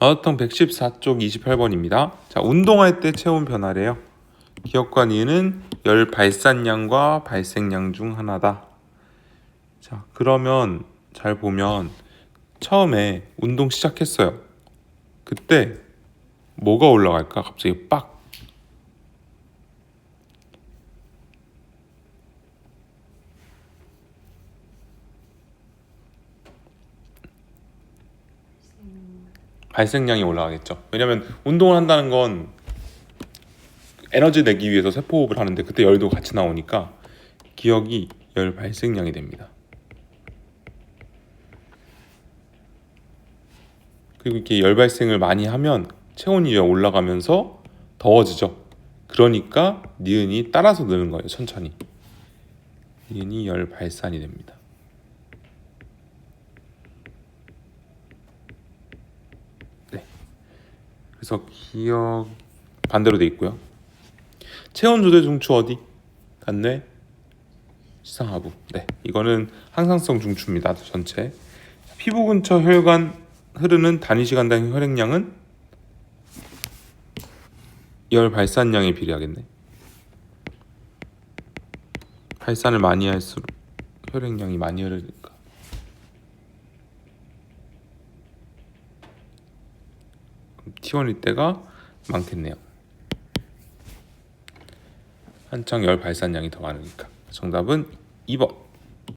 마우통 114쪽 28번입니다. 자, 운동할 때 체온 변화래요. 니은 열 발산량과 발생량 중 하나다. 자, 그러면 잘 보면 처음에 운동 시작했어요. 그때 뭐가 올라갈까? 갑자기 빡. 발생량이 올라가겠죠. 왜냐면 운동을 한다는 건 에너지 내기 위해서 세포호흡을 하는데 그때 열도 같이 나오니까 기억이 열 발생량이 됩니다. 그리고 이렇게 열 발생을 많이 하면 체온이 올라가면서 더워지죠. 그러니까 니은이 따라서 느는 거예요. 천천히. 니은이 열 발산이 됩니다. 네. 그래서 기억 반대로 돼 있고요. 체온 조절 중추 어디? 간뇌 시상하부. 네, 이거는 항상성 중추입니다. 전체. 피부 근처 혈관 흐르는 단위 시간당 혈액량은 열 발산량에 비례하겠네. 발산을 많이 할수록 혈액량이 많이 흐르니까. 그럼 T1일 때가 많겠네요. 한창 열 발산량이 더 많으니까. 정답은 2번.